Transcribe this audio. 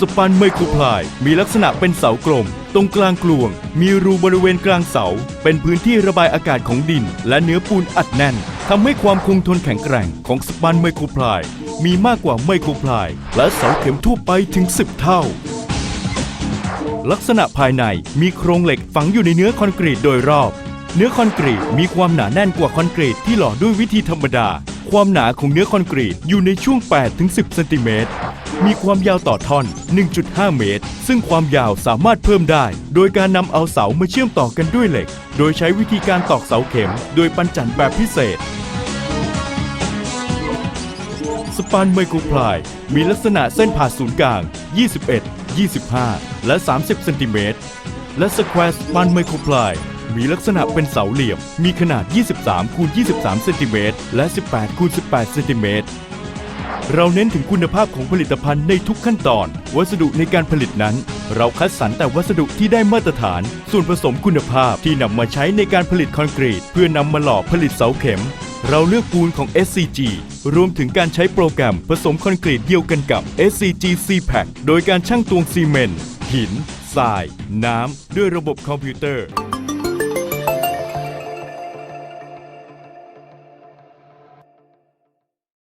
สปันไมโครพลาย มีลักษณะเป็นเสากลม ตรงกลางกลวง มีรูบริเวณกลางเสา เป็นพื้นที่ระบายอากาศของดิน และเนื้อปูนอัดแน่นทำให้ความคงทนแข็งแกร่งของสปันไมโครพลาย มีมากกว่าไมโครพลาย และเสาเข็มทั่วไปถึง 10 เท่า ลักษณะภายในมีโครงเหล็กฝังอยู่ในเนื้อคอนกรีตโดยรอบ เนื้อคอนกรีตมีความหนาแน่นกว่าคอนกรีตที่หล่อด้วยวิธีธรรมดา ความหนาของเนื้อคอนกรีตอยู่ในช่วง 8-10 เซนติเมตร มีความยาวต่อท่อน 1.5 เมตร ซึ่งความยาวสามารถเพิ่มได้ โดยการนำเอาเสามาเชื่อมต่อกันด้วยเหล็ก โดยใช้วิธีการตอกเสาเข็ม โดยปันจันแบบพิเศษ สปันไมโครพลายมีลักษณะเส้นผ่าศูนย์กลาง 21 25 และ 30 เซนติเมตร และสแควร์สปันไมโครพลายมีลักษณะเป็นเสาเหลี่ยม มีขนาด 23 คูณ 23 เซนติเมตร และ 18 คูณ 18 เซนติเมตร เราเน้นถึงคุณภาพของผลิตภัณฑ์ในทุกขั้นตอน วัสดุในการผลิตนั้น เราคัดสรรแต่วัสดุที่ได้มาตรฐาน ส่วนผสมคุณภาพที่นำมาใช้ในการผลิตคอนกรีต เพื่อนำมาหล่อผลิตเสาเข็ม เราเลือกปูนของ SCG รวมถึงการใช้โปรแกรมผสมคอนกรีตเดียวกันกับ SCG C-Pack โดยการชั่งตวงซีเมนต์หินทราย น้ำ ด้วยระบบคอมพิวเตอร์